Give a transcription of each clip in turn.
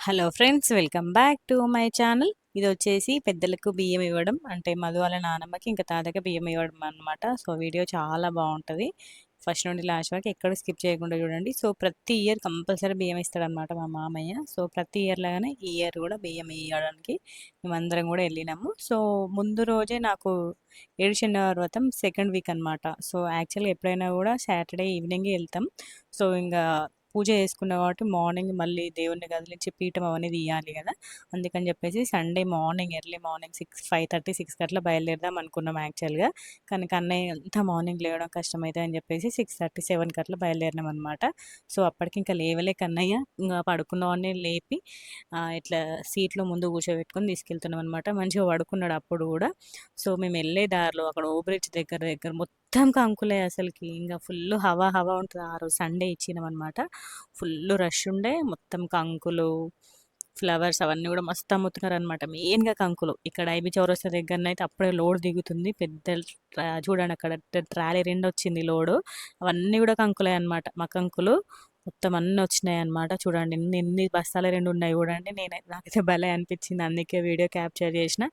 Hello friends welcome back to my channel. ఇది వచ్చేసి పెద్దలకు బియ్యం ఇవ్వడం. అంటే మధు వాళ్ళ నానమ్మకి ఇంకా తాతకి బియ్యం ఇవ్వడం అనమాట సో వీడియో చాలా బాగుంటుంది. ఫస్ట్ నుండి లాస్ట్ వరకు ఎక్కడ స్కిప్ చేయకుండా చూడండి. సో ప్రతి ఇయర్ కంపల్సరీ బియ్యం ఇస్తాడనమాట మా మామయ్య. సో ప్రతి ఇయర్ లాగానే ఈ ఇయర్ కూడా బియ్యం ఇవ్వడానికి మేమందరం కూడా వెళ్ళినాము. సో ముందు రోజే నాకు ఏడు వ్రతం సెకండ్ వీక్ అనమాట సో యాక్చువల్గా ఎప్పుడైనా కూడా సాటర్డే ఈవినింగ్ వెళ్తాం. సో ఇంకా పూజ చేసుకున్న కాబట్టి మార్నింగ్ మళ్ళీ దేవుణ్ణి కదిలించి పీఠం అవన్నీ తీయాలి కదా. అందుకని చెప్పేసి Sunday morning early morning six five thirty సిక్స్కి అట్లా బయలుదేరదాం అనుకున్నాం యాక్చువల్గా. కానీ కన్నయ్య అంతా మార్నింగ్ లేవడం కష్టమైతే అని చెప్పేసి సిక్స్ థర్టీ సెవెన్కి అట్లా బయలుదేరినాం అనమాట సో అప్పటికి ఇంకా లేవలే కన్నయ్య. ఇంకా పడుకున్నవాడిని లేపి ఇట్లా సీట్లో ముందు కూర్చోబెట్టుకొని తీసుకెళ్తున్నాం అనమాట మంచిగా పడుకున్నాడు అప్పుడు కూడా. సో మేము వెళ్ళే దారిలో అక్కడ ఓబ్రిడ్జ్ దగ్గర దగ్గర మొత్తం మొత్తం కంకులే అసలుకి. ఇంకా ఫుల్ హవా హవా ఉంటుంది. ఆ రోజు సండే ఇచ్చినాం అనమాట ఫుల్ రష్ ఉండే. మొత్తం కంకులు ఫ్లవర్స్ అవన్నీ కూడా మస్తు అమ్ముతున్నారు అనమాట మెయిన్గా కంకులు. ఇక్కడ ఐబీ చౌరస్తా దగ్గరనైతే అప్పుడే లోడ్ దిగుతుంది. పెద్ద చూడండి అక్కడ ట్రాలీ రెండు వచ్చింది లోడు. అవన్నీ కూడా కంకులే అనమాట మా కంకులు. మొత్తం అన్నీ వచ్చినాయి అనమాట చూడండి ఎన్ని బస్తాలు రెండు ఉన్నాయి చూడండి. నేను నాకైతే భలే అనిపించింది. అందుకే వీడియో క్యాప్చర్ చేసిన.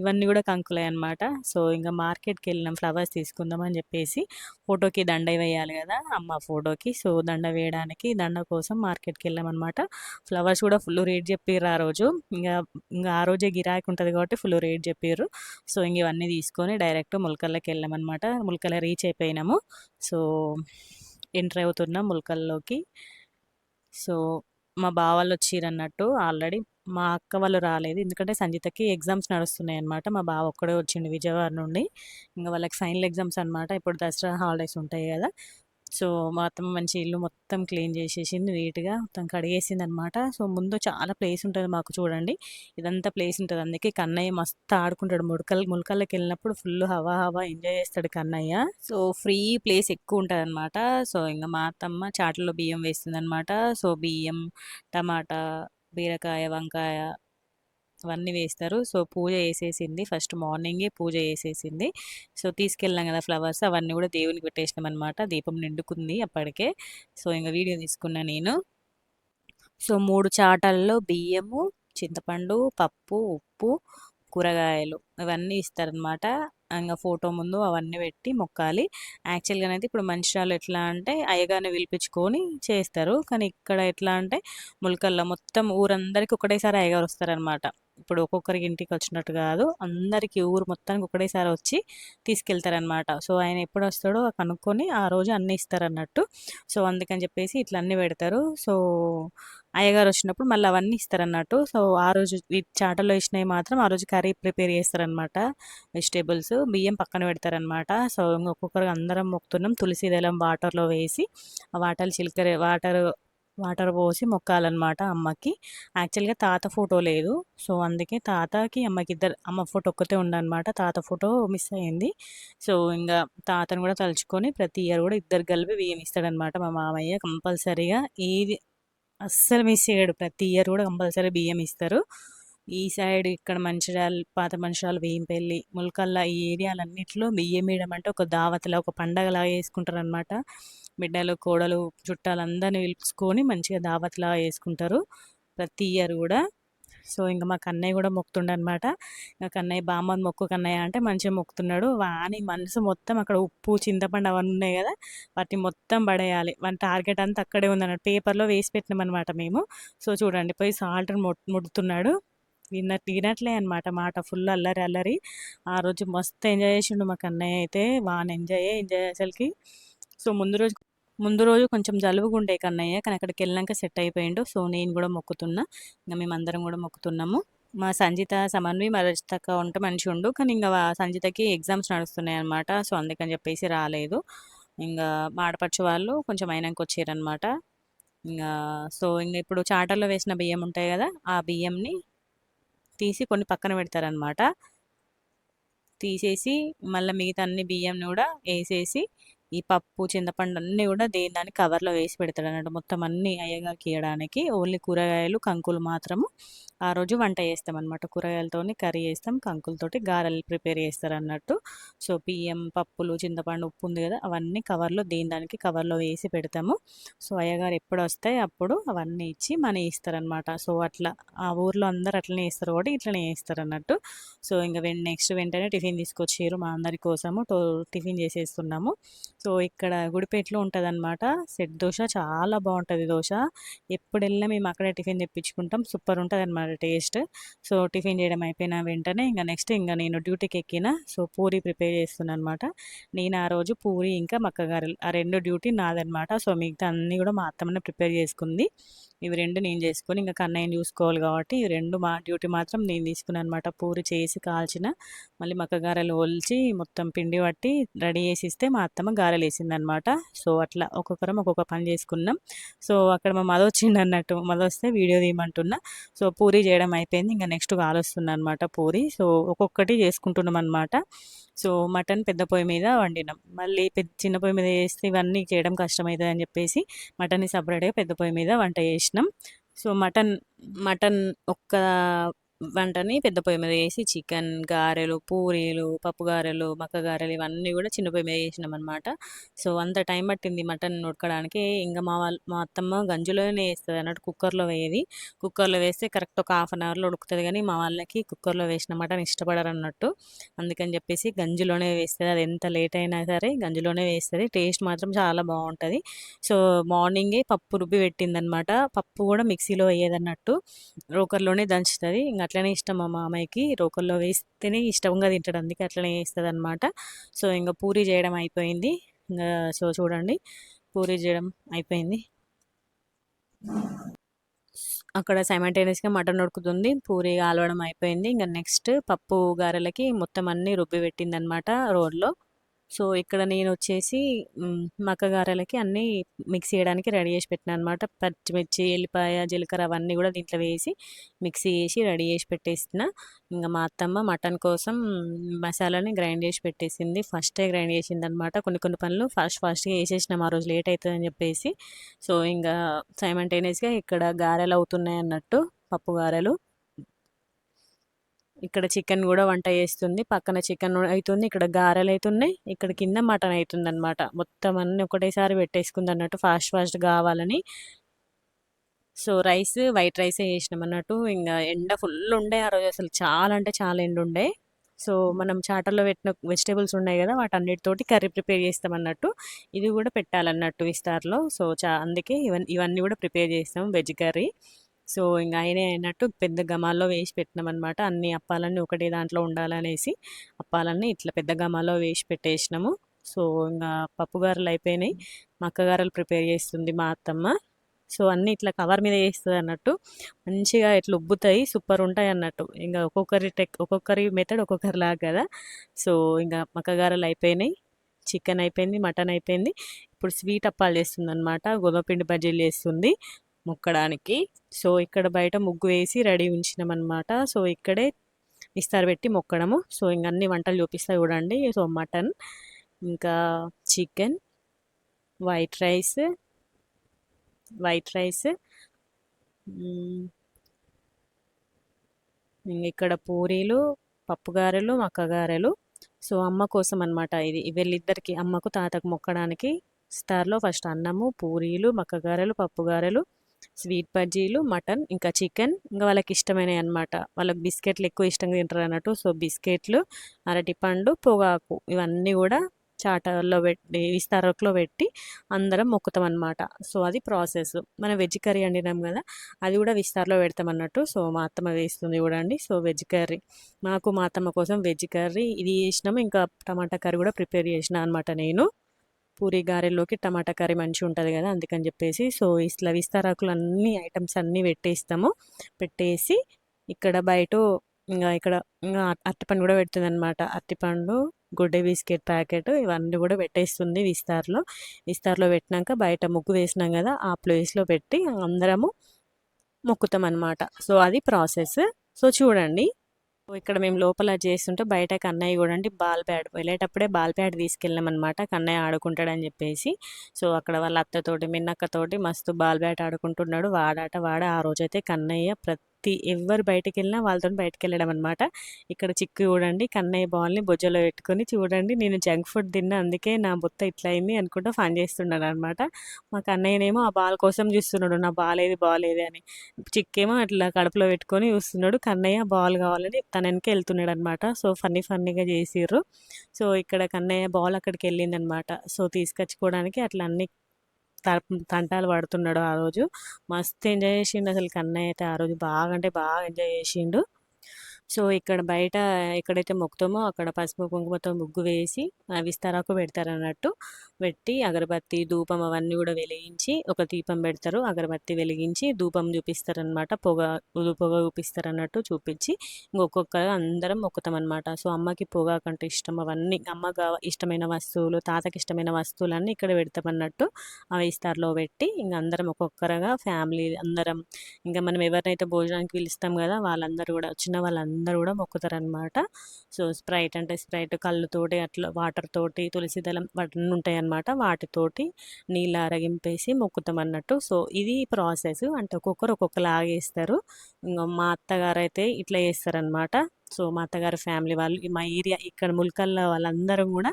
ఇవన్నీ కూడా కంకులే అనమాట సో ఇంకా మార్కెట్కి వెళ్ళినాం. ఫ్లవర్స్ తీసుకుందాం అని చెప్పేసి ఫోటోకి దండ వేయాలి కదా అమ్మ ఫోటోకి. సో దండ వేయడానికి దండ కోసం మార్కెట్కి వెళ్ళామన్నమాట ఫ్లవర్స్ కూడా ఫుల్ రేట్ చెప్పారు ఆ రోజు. ఇంకా ఇంకా ఆ రోజే గిరాకీ ఉంటుంది కాబట్టి ఫుల్ రేట్ చెప్పారు సో ఇంక ఇవన్నీ తీసుకొని డైరెక్ట్ ములకల్లోకి వెళ్ళామన్నమాట ములకల రీచ్ అయిపోయినాము. సో ఎంటర్ అవుతున్నాం ములకల్లోకి. సో మా బావాళ్ళు వచ్చిరన్నట్టు ఆల్రెడీ మా అక్క వాళ్ళు రాలేదు. ఎందుకంటే సంజీతకి ఎగ్జామ్స్ నడుస్తున్నాయి అనమాట మా బావ ఒక్కడే వచ్చిండు విజయవాడ నుండి. ఇంకా వాళ్ళకి ఫైనల్ ఎగ్జామ్స్ అనమాట ఇప్పుడు దసరా హాలిడేస్ ఉంటాయి కదా. సో మొత్తం మంచి ఇల్లు మొత్తం క్లీన్ చేసేసింది నీట్గా మొత్తం కడిగేసింది అనమాట సో ముందు చాలా ప్లేస్ ఉంటుంది మాకు చూడండి. ఇదంతా ప్లేస్ ఉంటుంది. అందుకే కన్నయ్య మస్తు ఆడుకుంటాడు. ముడకల్ ములకల్లోకి వెళ్ళినప్పుడు ఫుల్ హవా హవా ఎంజాయ్ చేస్తాడు కన్నయ్య. సో ఫ్రీ ప్లేస్ ఎక్కువ ఉంటుంది అనమాట సో ఇంకా మా అత్తమ్మ చాటలో బియ్యం వేస్తుంది అనమాట సో బియ్యం టమాటా బీరకాయ వంకాయ అవన్నీ వేస్తారు. సో పూజ చేసేసింది. ఫస్ట్ మార్నింగే పూజ చేసేసింది. సో తీసుకెళ్ళాం కదా ఫ్లవర్స్. అవన్నీ కూడా దేవునికి పెట్టేసినాం అనమాట దీపం నిండుకుంది అప్పటికే. సో ఇంకా వీడియో తీసుకున్నా నేను. సో మూడు చాటల్లో బియ్యము చింతపండు పప్పు ఉప్పు కూరగాయలు ఇవన్నీ ఇస్తారనమాట ఇంకా ఫోటో ముందు అవన్నీ పెట్టి మొక్కాలి. యాక్చువల్గా అయితే ఇప్పుడు మంచిర్యాలు ఎట్లా అంటే అయ్యగానే పిలిపించుకొని చేస్తారు. కానీ ఇక్కడ ఎట్లా అంటే ములకల్లో మొత్తం ఊరందరికీ ఒకటేసారి అయ్యగారు వస్తారనమాట ఇప్పుడు ఒక్కొక్కరికి ఇంటికి వచ్చినట్టు కాదు. అందరికి ఊరు మొత్తానికి ఒకటేసారి వచ్చి తీసుకెళ్తారనమాట సో ఆయన ఎప్పుడు వస్తాడో కనుక్కొని ఆ రోజు అన్నీ ఇస్తారన్నట్టు. సో అందుకని చెప్పేసి ఇట్లా అన్నీ పెడతారు. సో అయ్యగారు వచ్చినప్పుడు మళ్ళీ అవన్నీ ఇస్తారన్నట్టు. సో ఆ రోజు చాటలో ఇచ్చినవి మాత్రం ఆ రోజు కర్రీ ప్రిపేర్ చేస్తారనమాట వెజిటేబుల్స్ బియ్యం పక్కన పెడతారనమాట సో ఒక్కొక్కరికి అందరం మొక్కుతున్నాం. తులసి దళం వాటర్లో వేసి ఆ వాటర్ చిలకర వాటర్ వాటర్ పోసి మొక్కాలన్నమాట అమ్మకి. యాక్చువల్గా తాత ఫోటో లేదు. సో అందుకే తాతకి అమ్మకి ఇద్దరు అమ్మ ఫోటో ఒక్కతే ఉండనమాట తాత ఫోటో మిస్ అయింది. సో ఇంకా తాతను కూడా తలుచుకొని ప్రతి ఇయర్ కూడా ఇద్దరు కలిపి బియ్యం ఇస్తాడనమాట మా మామయ్య కంపల్సరీగా. ఏది అస్సలు మిస్ చేయడు. ప్రతి ఇయర్ కూడా కంపల్సరీ బియ్యం ఇస్తారు. ఈ సైడ్ ఇక్కడ మంచిర్యాల పాత మంచిర్యాల వేయింపల్లి ములకల్లా ఈ ఏరియాలన్నింటిలో బియ్యం వేయడం అంటే ఒక దావతలా ఒక పండగలాగా వేసుకుంటారు అనమాట బిడ్డలు కోడలు చుట్టాలు అందరినీ పిలుచుకొని మంచిగా దావత్లా వేసుకుంటారు. ప్రతి ఇయర్ కూడా. సో ఇంకా మా కన్నయ్య కూడా మొక్కుతుండే అనమాట ఇంకా కన్నయ్య బామ్మని మొక్కు కన్నయ్య అంటే మంచిగా మొక్కుతున్నాడు. వాని మనసు మొత్తం అక్కడ ఉప్పు చింతపండు అవన్నీ ఉన్నాయి కదా. వాటిని మొత్తం పడేయాలి. వాని టార్గెట్ అంతా అక్కడే ఉందన్నట్టు పేపర్లో వేసి పెట్టినాం అనమాట మేము. సో చూడండి పోయి సాల్ట్ ముడుతున్నాడు. విన్న తినట్లే అనమాట మాట ఫుల్ అల్లరి అల్లరి. ఆ రోజు మస్తు ఎంజాయ్ చేసిండు మా కన్నయ్య అయితే. వాన్ ఎంజాయ్ ఎంజాయ్ అసలుకి. సో ముందు రోజు ముందు రోజు కొంచెం జలుబుగా ఉండే కన్నయ్య కానీ అక్కడికి వెళ్ళాక సెట్ అయిపోయిండు. సో నేను కూడా మొక్కుతున్నా. ఇంకా మేమందరం కూడా మొక్కుతున్నాము. మా సంజిత సమన్వి మరచితక్క ఉంటే మంచిగా ఉండు. కానీ ఇంకా సంజితకి ఎగ్జామ్స్ నడుస్తున్నాయి అనమాట సో అందుకని చెప్పేసి రాలేదు. ఇంకా మాడపరచు వాళ్ళు కొంచెం అయినాక వచ్చారనమాట ఇంకా సో ఇంకా ఇప్పుడు చాటర్లో వేసిన బియ్యం ఉంటాయి కదా ఆ బియ్యంని తీసి కొన్ని పక్కన పెడతారనమాట తీసేసి మళ్ళీ మిగతా అన్ని బియ్యంని కూడా వేసేసి ఈ పప్పు చింతపండు అన్నీ కూడా దేని దాన్ని కవర్లో వేసి పెడతాడు అన్నట్టు మొత్తం అన్నీ అయ్యగారికి ఇవ్వడానికి ఓన్లీ కూరగాయలు కంకులు మాత్రము ఆ రోజు వంట చేస్తాం అనమాట కూరగాయలతోని కర్రీ చేస్తాం కంకులతోటి గారెలు ప్రిపేర్ చేస్తారు అన్నట్టు సో బియ్యం పప్పులు చింతపండు ఉప్పు ఉంది కదా అవన్నీ కవర్లో దేని దానికి కవర్లో వేసి పెడతాము. సో అయ్యగారు ఎప్పుడు వస్తాయి అప్పుడు అవన్నీ ఇచ్చి మనీ ఇస్తారనమాట సో అట్లా ఆ ఊర్లో అందరు అట్లనే ఇస్తారు కాబట్టి ఇట్లనే చేస్తారు అన్నట్టు సో ఇంకా నెక్స్ట్ వెంటనే టిఫిన్ తీసుకొచ్చారు మా అందరి కోసము. టిఫిన్ చేసేస్తున్నాము. సో ఇక్కడ గుడిపేటలో ఉంటుంది అనమాట సెట్ దోశ చాలా బాగుంటుంది దోశ. ఎప్పుడు వెళ్ళినా మేము అక్కడే టిఫిన్ తెప్పించుకుంటాం. సూపర్ ఉంటుంది అనమాట టేస్ట్. సో టిఫిన్ చేయడం అయిపోయిన వెంటనే ఇంకా నెక్స్ట్ ఇంకా నేను డ్యూటీకి ఎక్కిన సో పూరి ప్రిపేర్ చేస్తున్నాను అనమాట నేను ఆ రోజు పూరి ఇంకా మక్కగారెలు ఆ రెండు డ్యూటీ నాదనమాట సో మిగతా అన్నీ కూడా మా అత్తమ్మనే ప్రిపేర్ చేసుకుంది. ఇవి రెండు నేను చేసుకొని ఇంకా కన్నయ్యని చూసుకోవాలి కాబట్టి ఇవి రెండు మా డ్యూటీ మాత్రం నేను తీసుకున్నాను అనమాట పూరి చేసి కాల్చిన మళ్ళీ మక్క గారెలు ఒలిచి మొత్తం పిండి పట్టి రెడీ చేసి ఇస్తే మా అత్తమ్మ గారెలు వేసింది అనమాట సో అట్లా ఒక్కొక్కరం ఒక్కొక్క పని చేసుకున్నాం. సో అక్కడ మా మద వచ్చింది అన్నట్టు మద వస్తే వీడియో తీయమంటున్నా. సో పూరి చేయడం అయిపోయింది ఇంకా నెక్స్ట్ కాలుస్తుంది అనమాట పూరి. సో ఒక్కొక్కటి చేసుకుంటున్నాం అనమాట సో మటన్ పెద్ద పొయ్యి మీద వండినాం. మళ్ళీ పెద్ద చిన్న పొయ్యి మీద వేస్తే ఇవన్నీ చేయడం కష్టమవుతుంది అని చెప్పేసి మటన్ని సపరేట్గా పెద్ద పొయ్యి మీద వంట చేసినాం. సో మటన్ మటన్ ఒక్క వంటని పెద్ద పొయ్యి మీద వేసి చికెన్ గారెలు పూరీలు పప్పు గారెలు మక్క గారెలు ఇవన్నీ కూడా చిన్న పొయ్యి మీద వేసినాం అనమాట సో అంత టైం పట్టింది మటన్ ఉడకడానికి. ఇంకా మా వాళ్ళు మా అత్తమ్మ గంజులోనే వేస్తుంది అన్నట్టు కుక్కర్లో వేయది. కుక్కర్లో వేస్తే కరెక్ట్ ఒక హాఫ్ అన్ అవర్లో ఉడుకుతుంది కానీ మా వాళ్ళకి కుక్కర్లో వేసిన మటన్ ఇష్టపడరు అన్నట్టు. అందుకని చెప్పేసి గంజులోనే వేస్తుంది. అది ఎంత లేట్ అయినా సరే గంజులోనే వేస్తుంది. టేస్ట్ మాత్రం చాలా బాగుంటుంది. సో మార్నింగే పప్పు రుబ్బి పెట్టిందనమాట పప్పు కూడా మిక్సీలో వేయదన్నట్టు. రోకర్లోనే దంచుతుంది. ఇంకా అట్లనే ఇష్టం మా మామయ్యకి. రోకల్లో వేస్తేనే ఇష్టంగా తింటాడు. అందుకే అట్లనే వేస్తుంది అనమాట సో ఇంకా పూరి చేయడం అయిపోయింది. ఇంకా సో చూడండి. పూరి చేయడం అయిపోయింది. అక్కడ సైమల్టేనియస్గా మటన్ ఉడుకుతుంది. పూరి కాలవడం అయిపోయింది. ఇంకా నెక్స్ట్ పప్పు గారెలకి మొత్తం అన్నీ రుబ్బి పెట్టింది అనమాట రోడ్లో. సో ఇక్కడ నేను వచ్చేసి మక్క గారెలకి అన్నీ మిక్స్ చేయడానికి రెడీ చేసి పెట్టిన అనమాట పచ్చిమిర్చి ఎల్లిపాయ జీలకర్ర అవన్నీ కూడా దీంట్లో వేసి మిక్సీ చేసి రెడీ చేసి పెట్టేసిన ఇంకా మా అత్తమ్మ మటన్ కోసం మసాలాని గ్రైండ్ చేసి పెట్టేసింది. ఫస్టే గ్రైండ్ చేసింది అనమాట కొన్ని కొన్ని పనులు ఫస్ట్ ఫాస్ట్గా వేసేసినాం ఆ రోజు లేట్ అవుతుందని చెప్పేసి. సో ఇంకా సైమంటేనియస్గా ఇక్కడ గారెలు అవుతున్నాయి అన్నట్టు పప్పు గారెలు. ఇక్కడ చికెన్ కూడా వంట చేస్తుంది. పక్కన చికెన్ అవుతుంది ఇక్కడ గారెలు అవుతున్నాయి ఇక్కడ కింద మటన్ అవుతుంది అనమాట మొత్తం అన్ని ఒకటేసారి పెట్టేసుకుంది అన్నట్టు ఫాస్ట్ ఫాస్ట్ కావాలని. సో రైస్ వైట్ రైసే చేసినాం అన్నట్టు ఇంకా ఎండ ఫుల్ ఉండే ఆ రోజు అసలు. చాలా అంటే చాలా ఎండ ఉండే. సో మనం చాటర్లో పెట్టిన వెజిటేబుల్స్ ఉన్నాయి కదా వాటన్నిటితోటి కర్రీ ప్రిపేర్ చేస్తాం అన్నట్టు ఇది కూడా పెట్టాలన్నట్టు విస్తార్లో. సో చా అందుకే ఇవన్నీ ఇవన్నీ కూడా ప్రిపేర్ చేస్తాం వెజ్ కర్రీ. సో ఇంకా ఆయనే అయినట్టు పెద్ద గమాల్లో వేసి పెట్టినామన్నమాట. అన్ని అప్పాలన్నీ ఒకటే దాంట్లో ఉండాలనేసి అప్పాలన్నీ ఇట్లా పెద్ద గమాల్లో వేసి పెట్టేసినాము. సో ఇంకా పప్పుగారలు అయిపోయినాయి. మా అక్కగారలు ప్రిపేర్ చేస్తుంది మా అత్తమ్మ. సో అన్నీ ఇట్లా కవర్ మీద వేస్తుంది అన్నట్టు. మంచిగా ఇట్లా ఉబ్బుతాయి సూపర్ ఉంటాయి అన్నట్టు. ఇంకా ఒక్కొక్కరి టెక్ ఒక్కొక్కరి మెథడ్ ఒక్కొక్కరిలాగా కదా. సో ఇంకా మక్కగారలు అయిపోయినాయి. చికెన్ అయిపోయింది మటన్ అయిపోయింది. ఇప్పుడు స్వీట్ అప్పాలు చేస్తుంది అనమాట గోధుమపిండి బజ్జీలు చేస్తుంది. మొక్కడానికి. సో ఇక్కడ బయట ముగ్గు వేసి రెడీ ఉంచినామన్నమాట. సో ఇక్కడే ఇస్తారు పెట్టి మొక్కడము. సో ఇంక అన్ని వంటలు చూపిస్తాయి చూడండి. సో మటన్ ఇంకా chicken white rice white rice ఇక్కడ పూరీలు పప్పుగారెలు మక్కగారెలు. సో అమ్మ కోసం అనమాట ఇది. వీళ్ళిద్దరికి అమ్మకు తాతకు మొక్కడానికి స్టార్లో ఫస్ట్ అన్నము పూరీలు మక్కగారెలు పప్పుగారెలు. స్వీట్ బజ్జీలు మటన్ ఇంకా చికెన్ ఇంకా వాళ్ళకి ఇష్టమైనవి అనమాట వాళ్ళకి బిస్కెట్లు ఎక్కువ ఇష్టంగా తింటారు అన్నట్టు. సో బిస్కెట్లు అరటిపండు పొగాకు ఇవన్నీ కూడా చాటలో పెట్టి విస్తారకులో పెట్టి అందరం మొక్కుతాం అనమాట సో అది ప్రాసెస్. మనం వెజ్ కర్రీ వండినాం కదా అది కూడా విస్తార్లో పెడతాం అన్నట్టు. సో మా అత్తమ్మ వేస్తుంది చూడండి సో వెజ్ కర్రీ. మాకు మా అత్తమ్మ కోసం వెజ్ కర్రీ ఇది చేసినాము ఇంకా టమాటా కర్రీ కూడా ప్రిపేర్ చేసిన అనమాట నేను. పూరి గారెల్లోకి టమాటా కర్రీ మంచిగా ఉంటుంది కదా అందుకని చెప్పేసి సో ఇట్లా విస్తారాకులు అన్ని ఐటమ్స్ అన్నీ పెట్టేస్తాము. పెట్టేసి ఇక్కడ బయట ఇంకా ఇక్కడ ఇంకా అరటిపండు కూడా పెడుతుంది అనమాట అరటిపండు గుడ్డే బిస్కెట్ ప్యాకెట్ ఇవన్నీ కూడా పెట్టేస్తుంది విస్తార్లో. విస్తార్లో పెట్టినాక బయట ముగ్గు వేసినాం కదా ఆ ప్లేస్లో పెట్టి అందరము మొక్కుతాం అనమాట సో అది ప్రాసెస్. సో చూడండి. ఇక్కడ మేము లోపల చేస్తుంటే బయట కన్నయ్య కూడా బాల్ ప్యాడ్ వెళ్ళేటప్పుడే బాల్ ప్యాడ్ తీసుకెళ్ళామన్నమాట. కన్నయ్య ఆడుకుంటాడని చెప్పేసి. సో అక్కడ వాళ్ళ అత్తతోటి మిన్నక్కతోటి మస్తు బాల్ బ్యాట్ ఆడుకుంటున్నాడు. వాడాట వాడ ఆ రోజైతే కన్నయ్య ప్రతి ప్రతి ఎవరు బయటకు వెళ్ళినా వాళ్ళతో బయటకు వెళ్ళడం అనమాట ఇక్కడ చిక్కు చూడండి కన్నయ్య బాల్ని భుజలో పెట్టుకొని చూడండి నేను జంక్ ఫుడ్ తిన్నా అందుకే నా బుత్త ఇట్లా అయింది అనుకుంటూ ఫన్ చేస్తున్నాడు అనమాట మా కన్నయ్యనేమో ఆ బాల్ కోసం చూస్తున్నాడు నా బాల్ ఏది బాల్ ఏది అని. చిక్కేమో అట్లా కడుపులో పెట్టుకొని చూస్తున్నాడు కన్నయ్య బాల్ కావాలని తన వెనక వెళ్తున్నాడు అనమాట సో ఫన్నీ ఫన్నీగా చేసిర్రు. సో ఇక్కడ కన్నయ్య బాల్ అక్కడికి వెళ్ళింది అనమాట సో తీసుకొచ్చుకోవడానికి అట్లా అన్ని తంటాలు పడుతున్నాడు ఆ రోజు. మస్తు ఎంజాయ్ చేసిండు అసలు కన్నయ్య అయితే ఆ రోజు. బాగా అంటే బాగా ఎంజాయ్ చేసిండు. సో ఇక్కడ బయట ఎక్కడైతే మొక్కుతామో అక్కడ పసుపు కుంకుమతో ముగ్గు వేసి విస్తారాకు పెడతారన్నట్టు పెట్టి అగరబత్తి ధూపం అవన్నీ కూడా వెలిగించి ఒక దీపం పెడతారు. అగరబత్తి వెలిగించి ధూపం చూపిస్తారనమాట పొగ పొగ చూపిస్తారు అన్నట్టు చూపించి ఇంకొక్కొక్క అందరం మొక్కుతాం అనమాట సో అమ్మకి పొగ కంటే ఇష్టం అవన్నీ అమ్మకు ఇష్టమైన వస్తువులు తాతకి ఇష్టమైన వస్తువులన్నీ ఇక్కడ పెడతాం అన్నట్టు అవి ఇస్తారులో పెట్టి ఇంక అందరం ఒక్కొక్కరుగా ఫ్యామిలీ అందరం ఇంకా మనం ఎవరినైతే భోజనానికి పిలుస్తాం కదా వాళ్ళందరూ కూడా వచ్చిన వాళ్ళందరూ అందరు కూడా మొక్కుతారనమాట సో స్ప్రైట్ అంటే స్ప్రైట్ కళ్ళుతోటి అట్లా వాటర్ తోటి తులసి దళం వాటిని వాటితోటి నీళ్ళు అరగింపేసి మొక్కుతాం అన్నట్టు సో ఇది ప్రాసెస్. అంటే ఒక్కొక్కరు ఒక్కొక్కలాగేస్తారు ఇంకా మా అత్తగారు అయితే ఇట్లా చేస్తారనమాట సో మా అత్తగారు ఫ్యామిలీ వాళ్ళు మా ఏరియా ఇక్కడ ముల్కల్లో వాళ్ళందరూ కూడా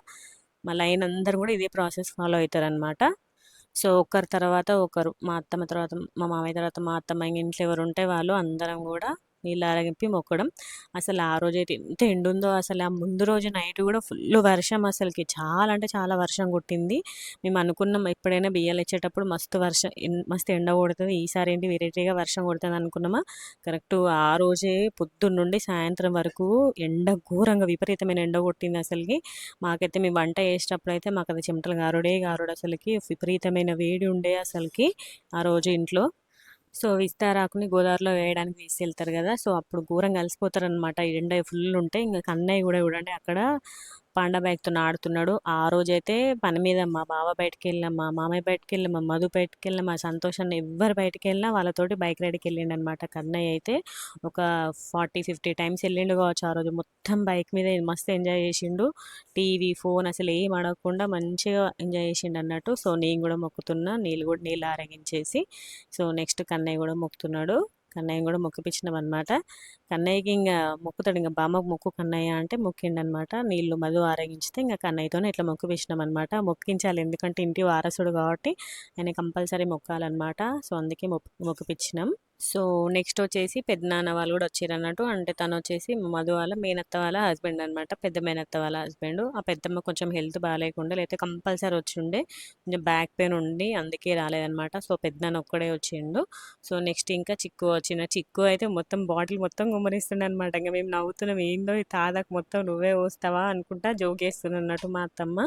మా లైన్ అందరూ కూడా ఇదే ప్రాసెస్ ఫాలో అవుతారనమాట సో ఒకరి తర్వాత ఒకరు మా అత్తమ్మ తర్వాత మా మామయ్య తర్వాత మా అత్తమ్మ ఇంట్లో ఎవరు ఉంటే వాళ్ళు అందరం కూడా నీళ్ళు ఆరగింపి మొక్కడం. అసలు ఆ రోజు అయితే ఎంత ఎండుందో అసలు ఆ ముందు రోజు నైట్ కూడా ఫుల్ వర్షం అసలుకి. చాలా అంటే చాలా వర్షం కొట్టింది. మేము అనుకున్నాం ఎప్పుడైనా బియ్యాలు ఇచ్చేటప్పుడు మస్తు వర్షం మస్తు ఎండ కొడుతుంది. ఈసారి ఏంటి వెరైటీగా వర్షం కొడుతుంది అనుకున్నామా? కరెక్ట్ ఆ రోజే పొద్దున్న నుండి సాయంత్రం వరకు ఎండ ఘోరంగా విపరీతమైన ఎండ కొట్టింది అసలుకి. మాకైతే మేము వంట చేసేటప్పుడు అయితే మాకు అది చెమటలు గారుడే గారుడు అసలుకి. విపరీతమైన వేడి ఉండే అసలుకి ఆ రోజు ఇంట్లో. సో విస్తారాకుని గోదావరిలో వేయడానికి తీసుకెళ్తారు కదా! సో అప్పుడు ఘోరంగా కలిసిపోతారు అనమాట ఎండ ఫుల్ ఉంటే ఇంకా కన్నయ్య కూడా చూడండి అక్కడ పాండా బ్యాగ్తో ఆడుతున్నాడు. ఆ రోజైతే పని మీద మా బావ బయటకు వెళ్ళిన మా మామయ్య బయటకు వెళ్ళిన మా మధు బయటకు వెళ్ళిన మా సంతోషాన్ని ఎవ్వరు బయటకు వెళ్ళినా వాళ్ళతోటి బైక్ రైడ్కి వెళ్ళిండు అనమాట కన్నయ్య అయితే ఒక ఫార్టీ ఫిఫ్టీ టైమ్స్ వెళ్ళిండు కావచ్చు ఆ రోజు. మొత్తం బైక్ మీద మస్తు ఎంజాయ్ చేసిండు. టీవీ ఫోన్ అసలు ఏం అడగకుండా మంచిగా ఎంజాయ్ చేసిండు అన్నట్టు. సో నేను కూడా మొక్కుతున్నా. నీళ్ళు కూడా నీళ్ళు ఆరగించేసి. సో నెక్స్ట్ కన్నయ్య కూడా మొక్కుతున్నాడు. కన్నయ్య కూడా మొక్కిపించినాం అనమాట కన్నయ్యకి ఇంకా మొక్కుతాడు. ఇంకా బామ్మకు మొక్కు కన్నయ్య అంటే మొక్కిండనమాట నీళ్ళు మధు ఆరగించితే ఇంకా కన్నయ్యతోనే ఇట్లా మొక్కిపించినాం అనమాట మొక్కించాలి. ఎందుకంటే ఇంటి వారసుడు కాబట్టి ఆయన కంపల్సరీ మొక్కాలన్నమాట. సో అందుకే మొక్కు మొక్కిపించినాం సో నెక్స్ట్ వచ్చేసి పెద్దనాన్న వాళ్ళు కూడా వచ్చారు అన్నట్టు. అంటే తను వచ్చేసి మధు వాళ్ళ మేనత్త వాళ్ళ హస్బెండ్ అనమాట పెద్ద మేనత్త వాళ్ళ హస్బెండ్. ఆ పెద్దమ్మ కొంచెం హెల్త్ బాగాలేకుండా లేకపోతే కంపల్సరీ వచ్చిండే. కొంచెం బ్యాక్ పెయిన్ ఉండి అందుకే రాలేదనమాట సో పెద్దనాన్న ఒక్కడే వచ్చిండు. సో నెక్స్ట్ ఇంకా చిక్కు వచ్చిన చిక్కు అయితే మొత్తం బాటిల్ మొత్తం గుమ్మరిస్తుండే అనమాట ఇంకా మేము నవ్వుతున్నాం. ఏందో తాదాకు మొత్తం నువ్వే వస్తావా అనుకుంటా జోకేస్తున్నట్టు మా అత్తమ్మ.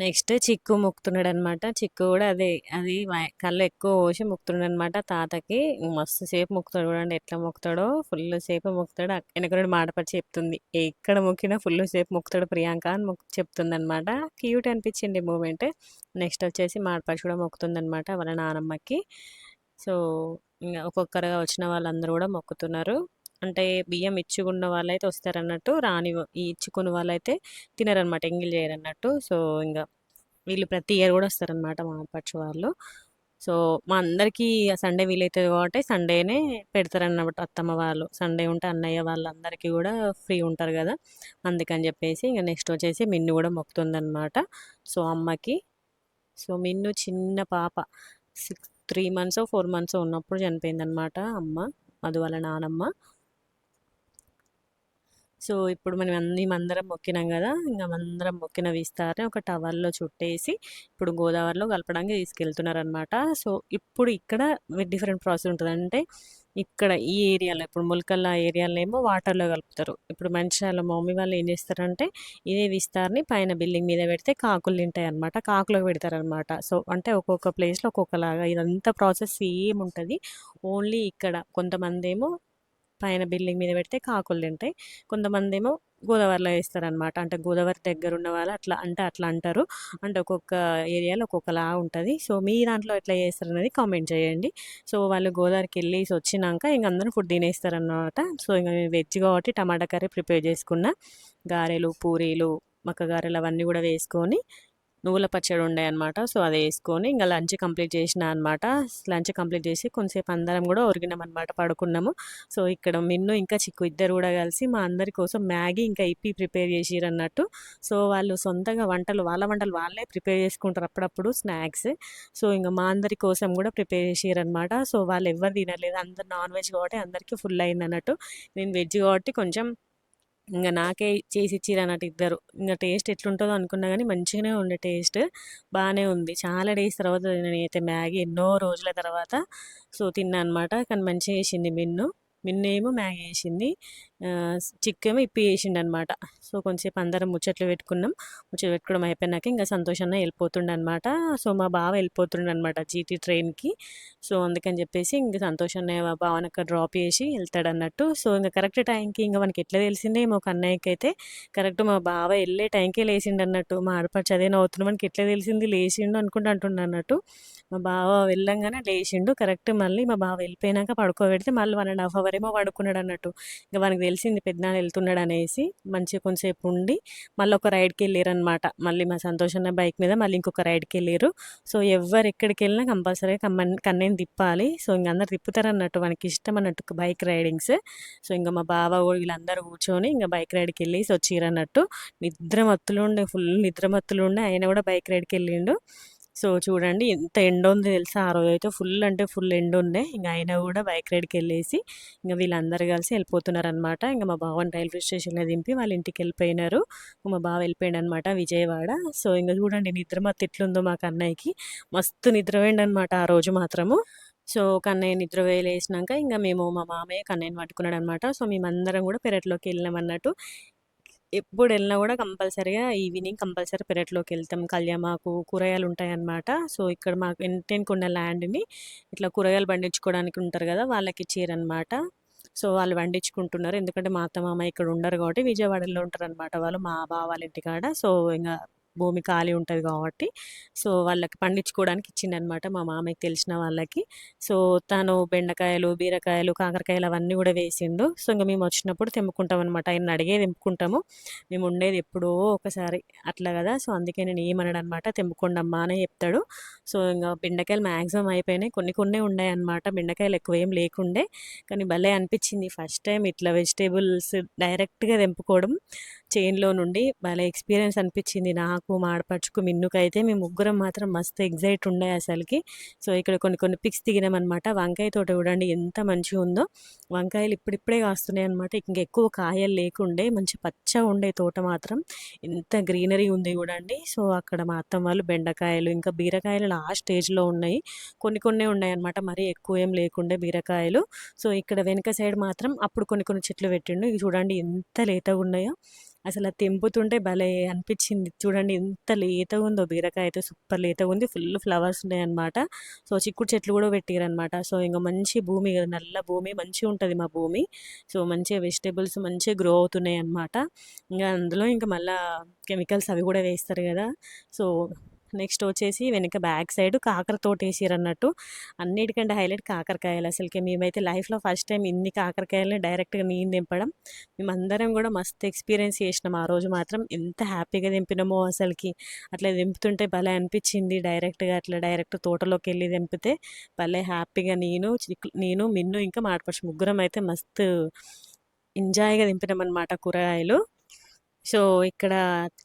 నెక్స్ట్ చిక్కు మొక్కుతున్నాడు అనమాట చిక్కు కూడా అదే అది కళ్ళు ఎక్కువ పోసి మొక్కుతున్నాడు అనమాట తాతకి. మస్తు సేపు మొక్కుతాడు కూడా ఎట్లా మొక్కుతాడో. ఫుల్ సేపు మొక్కుతాడు. నుండి మాటపడి చెప్తుంది. ఎక్కడ మొక్కినా ఫుల్ సేపు మొక్కుతాడు ప్రియాంక అని మొక్కు చెప్తుంది అనమాట క్యూట్ అనిపించింది మూమెంట్. నెక్స్ట్ వచ్చేసి మాటపడి కూడా మొక్కుతుంది అనమాట వాళ్ళ నానమ్మకి. సో ఇంకా ఒక్కొక్కరుగా వచ్చిన వాళ్ళందరూ కూడా మొక్కుతున్నారు. అంటే బియ్యం ఇచ్చుకున్న వాళ్ళైతే వస్తారన్నట్టు రాని ఇచ్చుకున్న ఇచ్చుకున్న వాళ్ళైతే తినరనమాట ఎంగిల్ చేయరన్నట్టు. సో ఇంకా వీళ్ళు ప్రతి ఇయర్ కూడా వస్తారనమాట మా పక్షి వాళ్ళు. సో మా అందరికీ సండే వీలవుతుంది కాబట్టి సండేనే పెడతారన్నమాట అత్తమ్మ వాళ్ళు. సండే ఉంటే అన్నయ్య వాళ్ళందరికీ కూడా ఫ్రీ ఉంటారు కదా. అందుకని చెప్పేసి ఇంకా నెక్స్ట్ వచ్చేసి మిన్ను కూడా మొక్కుతుందన్నమాట. సో అమ్మకి. సో మిన్ను చిన్న పాప. Six three months four months ఉన్నప్పుడు చనిపోయిందనమాట అమ్మ. అది వాళ్ళ నానమ్మ. సో ఇప్పుడు మనం అన్ని మందరం మొక్కినాం కదా! ఇంకా మందరం మొక్కిన విస్తారని ఒక టవర్లో చుట్టేసి ఇప్పుడు గోదావరిలో కలపడానికి తీసుకెళ్తున్నారనమాట. సో ఇప్పుడు ఇక్కడ డిఫరెంట్ ప్రాసెస్ ఉంటుంది. అంటే ఇక్కడ ఈ ఏరియాలో ఇప్పుడు ములకల్ల ఏరియాలో ఏమో వాటర్లో కలుపుతారు. ఇప్పుడు మంచిర్యాల మమ్మీ వాళ్ళు ఏం చేస్తారంటే ఇదే విస్తారని పైన బిల్డింగ్ మీద పెడితే కాకులు తింటాయి అనమాట కాకులో పెడతారనమాట. సో అంటే ఒక్కొక్క ప్లేస్లో ఒక్కొక్కలాగా ఇదంతా ప్రాసెస్ సేమ్ ఉంటుంది. ఓన్లీ ఇక్కడ కొంతమంది ఏమో పైన బిల్డింగ్ మీద పెడితే కాకులు తింటాయి. కొంతమంది ఏమో గోదావరిలో వేస్తారనమాట అంటే గోదావరి దగ్గర ఉన్న వాళ్ళు అట్లా అంటే అట్లా అంటారు. అంటే ఒక్కొక్క ఏరియాలో ఒక్కొక్కలా ఉంటుంది. సో మీ దాంట్లో ఎట్లా చేస్తారు అనేది కామెంట్ చేయండి. సో వాళ్ళు గోదావరికి వెళ్ళేసి వచ్చినాక ఇంక అందరూ ఫుడ్ తినేస్తారనమాట సో ఇంకా వెజ్ కాబట్టి టమాటా కర్రీ ప్రిపేర్ చేసుకున్న. గారెలు పూరీలు మక్క గారెలు అవన్నీ కూడా వేసుకొని నువ్వుల పచ్చడి ఉండే అనమాట సో అది వేసుకొని ఇంకా లంచ్ కంప్లీట్ చేసిన అనమాట లంచ్ కంప్లీట్ చేసి కొంతసేపు అందరం కూడా ఒరిగినాం అనమాట పడుకున్నాము. సో ఇక్కడ మిన్ను ఇంకా చిక్కు ఇద్దరు కూడా కలిసి మా అందరి కోసం మ్యాగీ ఇంకా ఇప్పి ప్రిపేర్ చేసిరన్నట్టు సో వాళ్ళు సొంతంగా వంటలు వాళ్ళ వంటలు వాళ్ళే ప్రిపేర్ చేసుకుంటారు అప్పుడప్పుడు స్నాక్స్. సో ఇంకా మా అందరి కోసం కూడా ప్రిపేర్ చేసిరనమాట సో వాళ్ళు ఎవరు తినలేదు. అందరు నాన్ వెజ్ కాబట్టి అందరికీ ఫుల్ అయింది అన్నట్టు. నేను వెజ్ కాబట్టి కొంచెం ఇంకా నాకే చేసి ఇచ్చిర్రు అన్నట్టు ఇద్దరు. ఇంకా టేస్ట్ ఎట్లుంటుందో అనుకున్నా కానీ మంచిగానే ఉండే టేస్ట్. బాగానే ఉంది. చాలా డేస్ తర్వాత నేనైతే మ్యాగీ ఎన్నో రోజుల తర్వాత సో తిన్నా అనమాట కానీ మంచిగా చేసింది మిన్ను. నిన్నేమో మ్యాగీ వేసింది. చిక్కేమో ఇప్పి వేసిండు అనమాట సో కొంచెంసేపు అందరం ముచ్చట్లు పెట్టుకున్నాం. ముచ్చట్లు పెట్టుకోవడం అయిపోయినాక ఇంకా సంతోషంగా వెళ్ళిపోతుండ అనమాట సో మా బావ వెళ్ళిపోతుండ అనమాట జీటీ ట్రైన్కి. సో అందుకని చెప్పేసి ఇంకా సంతోషంగా బావని అక్కడ డ్రాప్ చేసి వెళ్తాడు అన్నట్టు సో ఇంకా కరెక్ట్ టైంకి ఇంకా మనకి ఎట్లా తెలిసిందే మా అన్నయ్యకి అయితే కరెక్ట్ మా బావ వెళ్ళే టైంకే లేచిండు అన్నట్టు మా ఆడపడి చదివిన అవుతున్నాం మనకి ఎట్లా తెలిసింది? లేచిండు అనుకుంటూ అంటుండ అన్నట్టు మా బావ వెళ్ళంగానే లేచిండు కరెక్ట్ మళ్ళీ మా బావ వెళ్ళిపోయినాక పడుకోబెడితే మళ్ళీ వన్ అండ్ హాఫ్ అవర్ ఏమో పడుకున్నాడు అన్నట్టు. ఇంకా వానికి తెలిసింది పెద్దనాన్న వెళ్తున్నాడు అనేసి మంచిగా కొంచెంసేపు ఉండి మళ్ళీ ఒక రైడ్కి వెళ్ళారు అనమాట మళ్ళీ మా సంతోషన్న బైక్ మీద మళ్ళీ ఇంకొక రైడ్కి వెళ్ళారు సో ఎవరు ఎక్కడికి వెళ్ళినా కంపల్సరీగా కమ్మన్ కన్నయ్యని తిప్పాలి. సో ఇంక అందరు తిప్పుతారు అన్నట్టు మనకి ఇష్టం అన్నట్టు బైక్ రైడింగ్స్. సో ఇంకా మా బావ వీళ్ళందరూ కూర్చొని ఇంకా బైక్ రైడ్కి వెళ్ళేసి వచ్చిరన్నట్టు నిద్ర మత్తులు ఉండే ఫుల్ నిద్ర మత్తులు ఉండే ఆయన కూడా బైక్ రైడ్కి వెళ్ళిండు. సో చూడండి ఎంత ఎండ ఉంది తెలుసా? ఆ రోజు అయితే ఫుల్ అంటే ఫుల్ ఎండ ఉండే ఇంకా అయినా కూడా బైక్ రైడ్కి వెళ్ళేసి ఇంకా వీళ్ళందరూ కలిసి వెళ్ళిపోతున్నారు అనమాట ఇంకా మా బావని రైల్వే స్టేషన్లో దింపి వాళ్ళ ఇంటికి వెళ్ళిపోయినారు మా బావ వెళ్ళిపోయాడు అనమాట విజయవాడ. సో ఇంకా చూడండి నిద్ర మా ఎట్లుందో మా కన్నయ్యకి. మస్తు నిద్రపోయిండు అనమాట ఆ రోజు మాత్రము. సో కన్నయ్య నిద్ర వేలేసినాక ఇంకా మేము మా మామయ్య కన్నయ్యని పట్టుకున్నాడు అనమాట సో మేమందరం కూడా పెరట్లోకి వెళ్ళినాం అన్నట్టు ఎప్పుడు వెళ్ళినా కూడా కంపల్సరీగా ఈవినింగ్ కంపల్సరీ పెరట్లోకి వెళ్తాం కళ్యామాకు కూరగాయలు ఉంటాయన్నమాట సో ఇక్కడ మాకు ఇంటికి ఉన్న ల్యాండ్ని ఇట్లా కూరగాయలు పండించుకోవడానికి ఉంటారు కదా వాళ్ళకి ఇచ్చారనమాట సో వాళ్ళు పండించుకుంటున్నారు. ఎందుకంటే మా అత్త మామ ఇక్కడ ఉండరు కాబట్టి విజయవాడలో ఉంటారు అనమాట వాళ్ళు మా బావ వాళ్ళ ఇంటికాడ. సో ఇంకా భూమి ఖాళీ ఉంటుంది కాబట్టి. సో వాళ్ళకి పండించుకోవడానికి ఇచ్చిండనమాట మా మామయ్యకి తెలిసిన వాళ్ళకి. సో తను బెండకాయలు బీరకాయలు కాకరకాయలు అవన్నీ కూడా వేసిండు. సో ఇంకా మేము వచ్చినప్పుడు తెంపుకుంటాం అనమాట ఆయన అడిగే తెంపుకుంటాము మేము ఉండేది ఎప్పుడో ఒకసారి అట్లా కదా. సో అందుకే నేను ఏమన్నాడు అనమాట తెంపుకోండి అమ్మా అని చెప్తాడు. సో ఇంకా బెండకాయలు మ్యాక్సిమం అయిపోయినాయి. కొన్ని కొన్ని ఉన్నాయి అనమాట బెండకాయలు ఎక్కువ ఏం లేకుండే. కానీ భలే అనిపించింది. ఫస్ట్ టైం ఇట్లా వెజిటేబుల్స్ డైరెక్ట్గా తెంపుకోవడం. చైన్లో నుండి భలే ఎక్స్పీరియన్స్ అనిపించింది నాకు మా ఆడపడుచుకు మిన్నుకైతే మేము ముగ్గురం మాత్రం మస్తు ఎగ్జైట్ ఉండే అసలుకి. సో ఇక్కడ కొన్ని కొన్ని పిక్స్ దిగినామన్నమాట వంకాయ తోట చూడండి ఎంత మంచిగా ఉందో. వంకాయలు ఇప్పుడిప్పుడే కాస్తున్నాయి అనమాట ఇంకా ఎక్కువ కాయలు లేకుండే మంచి పచ్చ ఉండే తోట మాత్రం. ఎంత గ్రీనరీ ఉంది చూడండి. సో అక్కడ మా అత్తం వాళ్ళు బెండకాయలు ఇంకా బీరకాయలు లాస్ట్ స్టేజ్లో ఉన్నాయి. కొన్ని కొన్ని ఉన్నాయి అనమాట మరీ ఎక్కువ ఏం లేకుండే బీరకాయలు. సో ఇక్కడ వెనుక సైడ్ మాత్రం అప్పుడు కొన్ని కొన్ని చెట్లు పెట్టిండు. ఇవి చూడండి ఎంత లేతగా ఉన్నాయో. అసలు అది తెంపుతుంటే భలే అనిపించింది. చూడండి ఎంత లేతగా ఉందో బీరకాయ అయితే సూపర్ లేతగా ఉంది ఫుల్ ఫ్లవర్స్ ఉన్నాయన్నమాట. సో చిక్కుడు చెట్లు కూడా పెట్టారనమాట సో ఇంకా మంచి భూమి కదా నల్ల భూమి మంచిగా ఉంటుంది మా భూమి. సో మంచిగా వెజిటేబుల్స్ మంచిగా గ్రో అవుతున్నాయి అనమాట ఇంకా అందులో ఇంకా మళ్ళీ కెమికల్స్ అవి కూడా వేస్తారు కదా. సో నెక్స్ట్ వచ్చేసి వెనక బ్యాక్ సైడ్ కాకర తోట వేసారు అన్నట్టు అన్నిటికంటే హైలైట్ కాకరకాయలు. అసలుకి మేమైతే లైఫ్లో ఫస్ట్ టైం ఇన్ని కాకరకాయలని డైరెక్ట్గా నేను దింపడం. మేమందరం కూడా మస్తు ఎక్స్పీరియన్స్ చేసినాం. ఆ రోజు మాత్రం ఎంత హ్యాపీగా దింపినామో అసలుకి. అట్లా దింపుతుంటే భలే అనిపించింది డైరెక్ట్గా. అట్లా డైరెక్ట్ తోటలోకి వెళ్ళి దింపితే భలే హ్యాపీగా నేను నేను మిన్ను ఇంకా మాడపచ్చు ముగ్గురం అయితే మస్తు ఎంజాయ్గా దింపినాం అనమాట కూరగాయలు. సో ఇక్కడ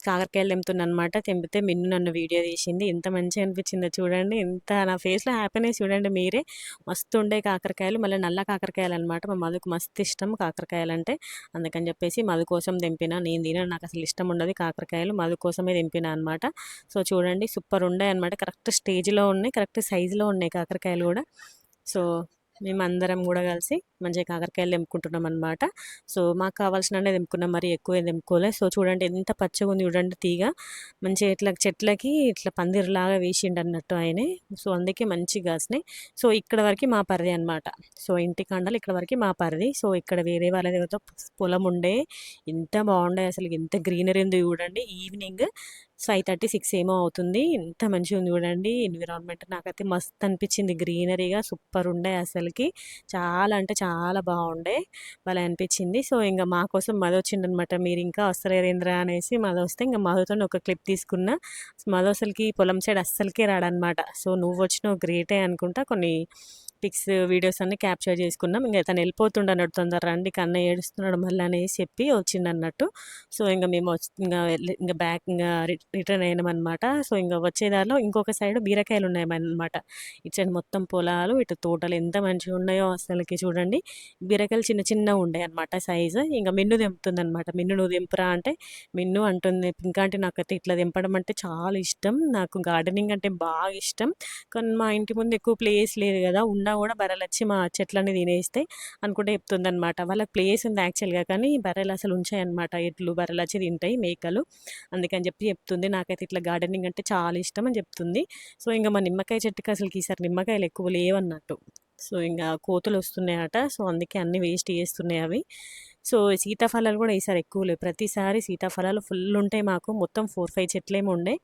కాకరకాయలు తెంపుతున్నమాట తెంపితే మిన్ను నన్ను వీడియో తీసింది. ఎంత మంచిగా అనిపించిందో చూడండి. ఎంత నా ఫేస్లో హ్యాపీనెస్ చూడండి మీరే. మస్తు ఉండే కాకరకాయలు. మళ్ళీ నల్ల కాకరకాయలు అనమాట మా మధుకు మస్తు ఇష్టం కాకరకాయలు అంటే అందుకని చెప్పేసి మధు కోసం తెంపిన నేను తిన నాకు అసలు ఇష్టం ఉండదు కాకరకాయలు. మధు కోసమే తెంపిన అనమాట. సో చూడండి. సూపర్ ఉండే అనమాట. కరెక్ట్ స్టేజ్లో ఉన్నాయి. కరెక్ట్ సైజులో ఉన్నాయి కాకరకాయలు కూడా. సో మేమందరం కూడా కలిసి మంచిగా కాకరకాయలు తెంపుకుంటున్నాం అనమాట సో మాకు కావాల్సిన తెంపుకున్నాం. మరి ఎక్కువ తెంపుకోలే. సో చూడండి ఎంత పచ్చగా ఉంది చూడండి తీగ. మంచిగా ఇట్లా చెట్లకి ఇట్లా పందిరిలాగా వేసిండు అన్నట్టు ఆయనే. సో అందుకే మంచిగా కాసినాయి. సో ఇక్కడ వరకు మా పరిధి అనమాట సో ఇంటి కండలు ఇక్కడ వరకు మా పరిధి. సో ఇక్కడ వేరే వాళ్ళ దగ్గర పొలం ఉండే. ఎంత బాగుండే అసలు. ఎంత గ్రీనరీ ఉంది చూడండి. ఈవినింగ్ ఫైవ్ థర్టీ సిక్స్ ఏమో అవుతుంది. ఎంత మంచిగా ఉంది చూడండి. ఎన్విరాన్మెంట్ నాకైతే మస్త్ అనిపించింది. గ్రీనరీగా సూపర్ ఉండే అసలుకి. చాలా అంటే చాలా బాగుండే. భలే అనిపించింది. సో ఇంకా మా కోసం మధు వచ్చిండనమాట మీరు ఇంకా వస్తలేరేంద్ర అనేసి మధు వస్తే ఇంకా మధుతో ఒక క్లిప్ తీసుకున్నా. మధు అసలుకి పొలం సైడ్ అస్సలకే రాడనమాట సో నువ్వు వచ్చినావు గ్రేటే అనుకుంటా కొన్ని పిక్స్ వీడియోస్ అన్ని క్యాప్చర్ చేసుకున్నాం. ఇంకా తను వెళ్ళిపోతుండ అన్నట్టు తొందర రండి కన్న ఏడుస్తున్నాడు మళ్ళీ అనేసి చెప్పి వచ్చింది అన్నట్టు. సో ఇంకా మేము ఇంకా ఇంకా బ్యాక్ ఇంకా రిటర్న్ అయినామన్నమాట సో ఇంకా వచ్చేదారిలో ఇంకొక సైడ్ బీరకాయలు ఉన్నాయన్నమాట. ఇటు మొత్తం పొలాలు ఇటు తోటలు ఎంత మంచిగా ఉన్నాయో అసలుకి చూడండి. బీరకాయలు చిన్న చిన్నగా ఉండే అనమాట సైజు ఇంకా మిన్ను తెంపుతుంది అనమాట మిన్ను నువ్వు తెంపురా అంటే మిన్ను అంటుంది. ఇంకా అంటే నాకైతే ఇట్లా తెంపడం అంటే చాలా ఇష్టం. నాకు గార్డెనింగ్ అంటే బాగా ఇష్టం. కానీ మా ఇంటి ముందు ఎక్కువ ప్లేస్ లేదు కదా ఉన్న ఉన్నా కూడా బర్రెలు వచ్చి మా చెట్లన్నీ తినేస్తే అనుకుంటే చెప్తుంది అనమాట వాళ్ళకి ప్లేస్ ఉంది యాక్చువల్గా కానీ బర్రెలు అసలు ఉంచాయి అనమాట ఎట్లు బర్రెలు వచ్చి తింటాయి మేకలు అందుకని చెప్పి చెప్తుంది. నాకైతే ఇట్లా గార్డెనింగ్ అంటే చాలా ఇష్టం అని చెప్తుంది. సో ఇంకా మా నిమ్మకాయ చెట్టుకి అసలు ఈసారి నిమ్మకాయలు ఎక్కువ లేవన్నట్టు. సో ఇంకా కోతులు వస్తున్నాయట. సో అందుకే అన్ని వేస్ట్ చేస్తున్నాయి అవి. సో సీతాఫలాలు కూడా ఈసారి ఎక్కువ లేవు ప్రతిసారి సీతాఫలాలు ఫుల్ ఉంటాయి మాకు. మొత్తం ఫోర్ ఫైవ్ చెట్లేమో ఉండే.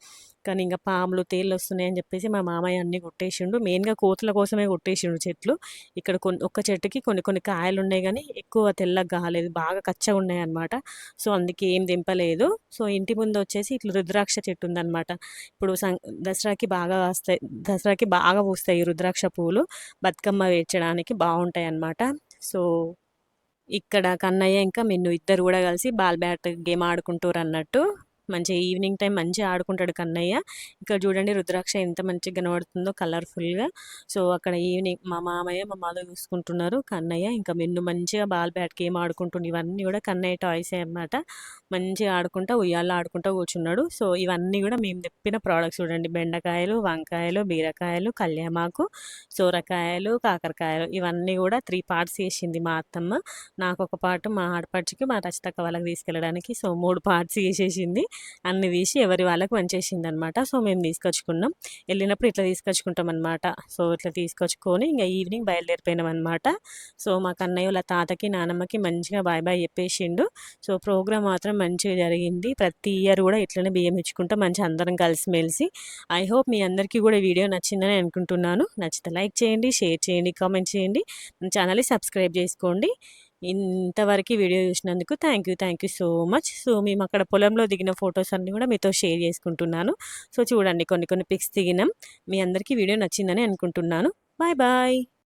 కానీ ఇంకా పాములు తేళ్ళు వస్తున్నాయని చెప్పేసి మా మామయ్య అన్నీ కొట్టేసిండు. మెయిన్గా కోతుల కోసమే కొట్టేసిండు చెట్లు. ఇక్కడ కొన్ని ఒక్క చెట్టుకి కొన్ని కొన్ని కాయలు ఉన్నాయి కానీ ఎక్కువ తెల్లగా కాలేదు బాగా కచ్చగా ఉన్నాయి అనమాట సో అందుకే ఏం దింపలేదు. సో ఇంటి ముందు వచ్చేసి ఇట్లా రుద్రాక్ష చెట్టు ఉందన్నమాట. ఇప్పుడు దసరాకి బాగా వస్తాయి దసరాకి బాగా పూస్తాయి రుద్రాక్ష పూలు. బతుకమ్మ వేర్చడానికి బాగుంటాయి అన్నమాట సో ఇక్కడ కన్నయ్య ఇంకా మిన్ను ఇద్దరు కూడా కలిసి బాల్ బ్యాట్ గేమ్ ఆడుకుంటారు అన్నట్టు మంచిగా ఈవినింగ్ టైం మంచిగా ఆడుకుంటాడు కన్నయ్య. ఇక్కడ చూడండి రుద్రాక్ష ఎంత మంచిగా కనబడుతుందో కలర్ఫుల్గా. సో అక్కడ ఈవినింగ్ మా మామయ్య మా మాధవ్ చూసుకుంటున్నారు కన్నయ్య. ఇంకా మెన్ను మంచిగా బాల్ బ్యాట్ గేమ్ ఆడుకుంటుంది ఇవన్నీ కూడా కన్నయ్య టాయ్స్ అనమాట మంచిగా ఆడుకుంటా ఉయ్యాల్లో ఆడుకుంటా కూర్చున్నాడు. సో ఇవన్నీ కూడా మేము తెప్పిన ప్రోడక్ట్స్ చూడండి. బెండకాయలు వంకాయలు బీరకాయలు కళ్యామాకు సోరకాయలు కాకరకాయలు ఇవన్నీ కూడా త్రీ పార్ట్స్ చేసింది మా అత్తమ్మ. నాకు ఒక పార్ట్ మా ఆడపడిచికి మా రచితక్క వాళ్ళకి తీసుకెళ్ళడానికి. సో మూడు పార్ట్స్ చేసేసింది. అన్ని తీసి ఎవరి వాళ్ళకి వంచేసింది అనమాట సో మేము తీసుకొచ్చుకున్నాం. వెళ్ళినప్పుడు ఇట్లా తీసుకొచ్చుకుంటాం అనమాట సో ఇట్లా తీసుకొచ్చుకొని ఇంకా ఈవినింగ్ బయలుదేరిపోయినాం అనమాట సో మా కన్నయ్య వాళ్ళ తాతకి నానమ్మకి మంచిగా బాయ్ బాయ్ చెప్పేసిండు. సో ప్రోగ్రామ్ మాత్రం మంచిగా జరిగింది. ప్రతి ఇయర్ కూడా ఇట్లనే బియ్యం ఇచ్చుకుంటా మంచి అందరం కలిసిమెలిసి. ఐ హోప్ మీ అందరికీ కూడా వీడియో నచ్చిందని అనుకుంటున్నాను. నచ్చితే లైక్ చేయండి షేర్ చేయండి కామెంట్ చేయండి. ఛానల్ని సబ్స్క్రైబ్ చేసుకోండి. ఇంతవరకు వీడియో చూసినందుకు thank you thank you so much. So మేము అక్కడ పొలంలో దిగిన ఫొటోస్ అన్నీ కూడా మీతో షేర్ చేసుకుంటున్నాను. సో చూడండి కొన్ని కొన్ని పిక్స్ దిగినాం. మీ అందరికీ వీడియో నచ్చిందని అనుకుంటున్నాను. Bye bye.